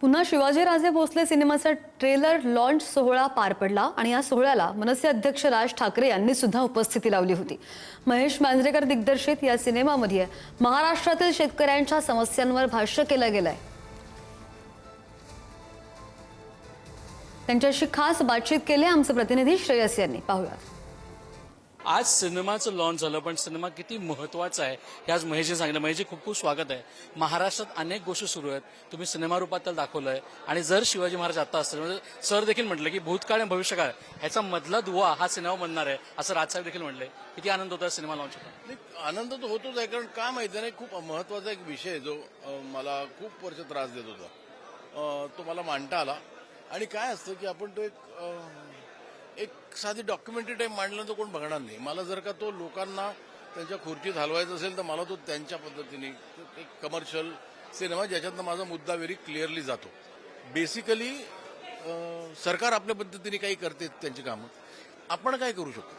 पुन्हा शिवाजीराजे भोसले सिनेमाचा trailer launch सोहळा पार पडला आणि या सोहळ्याला मनसे अध्यक्ष राज ठाकरे यांनी सुद्धा उपस्थिती लावली होती. महेश मांजरेकर दिग्दर्शित या सिनेमामध्ये महाराष्ट्रातील शेतकऱ्यांच्या समस्यांवर भाष्य केलं गेलंय. त्यांच्याशी खास बातचीत केली आमचे प्रतिनिधी श्रेयस यांनी. पाहूयात. आज सिनेमाचं लॉन्च झालं पण सिनेमा किती महत्त्वाचा आहे हे आज महेशजी सांगितलं. महेशजी खूप खूप स्वागत आहे. महाराष्ट्रात अनेक गोष्टी सुरू आहेत. तुम्ही सिनेमा रूपात त्याला दाखवलं आहे आणि जर शिवाजी महाराज आता असतील म्हणजे सर देखील म्हटलं की भूतकाळ आणि भविष्यकाळ ह्याचा मधला दुवा हा सिनेमा बनणार आहे असं राजसाहेब देखील म्हटले. किती आनंद होता सिनेमा लॉन्च होता आनंद तर होतोच आहे कारण का माहिती नाही खूप महत्त्वाचा एक विषय आहे जो मला खूप वर्ष त्रास देत होता. तो मला मांडता आला. आणि काय असतं की आपण तो एक एक साधी डॉक्युमेंटरी टाईप मांडलं तर कोण बघणार नाही. मला जर का तो लोकांना त्यांच्या खुर्चीत हलवायचा असेल तर मला तो त्यांच्या पद्धतीने एक कमर्शियल सिनेमा ज्याच्यातनं माझा मुद्दा व्हेरी क्लिअरली जातो. बेसिकली सरकार आपल्या पद्धतीने काही करते त्यांची कामं. आपण काय करू शकतो?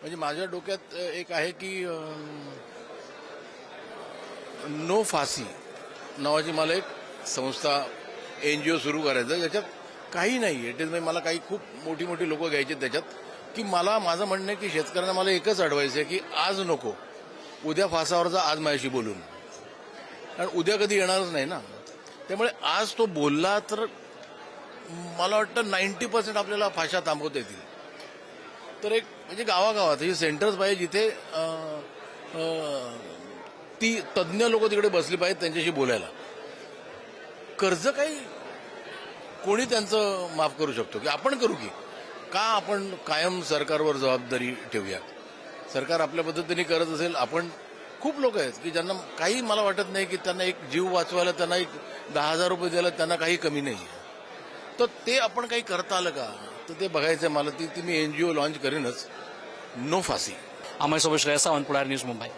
म्हणजे माझ्या डोक्यात एक आहे की नो फासी नावाची मला एक संस्था एन जी ओ सुरू करायचं आहे, ज्याच्यात काही नाही. इट इज मला काही खूप मोठी मोठी लोक घ्यायची आहेत त्याच्यात की मला माझं म्हणणं आहे की शेतकऱ्यांना मला एकच अडवायचं आहे की आज नको. उद्या फासावर जा आज माझ्याशी बोलून. कारण उद्या कधी येणारच नाही ना. त्यामुळे आज तो बोलला तर मला वाटतं नाईन्टी पर्सेंट आपल्याला फाशा थांबवता येतील. तर एक म्हणजे गावागावात हे सेंटर्स पाहिजे जिथे ती तज्ज्ञ लोक तिकडे बसली पाहिजेत त्यांच्याशी बोलायला. कर्ज काही कोणी त्यांचं माफ करू शकतो की आपण करू की? का आपण कायम सरकारवर जबाबदारी ठेवूया? सरकार आपल्या पद्धतीने करत असेल आपण खूप लोक आहेत की ज्यांना काही मला वाटत नाही की त्यांना एक जीव वाचवायला त्यांना एक दहा हजार रुपये द्यायला त्यांना काही कमी नाही तर ते आपण काही करता आलं का? तर ते बघायचं मला. ती ती मी एनजीओ लॉन्च करेनच. नो फासी. आम्हाला सोबत श्रेया सावंत पुढार न्यूज मुंबई.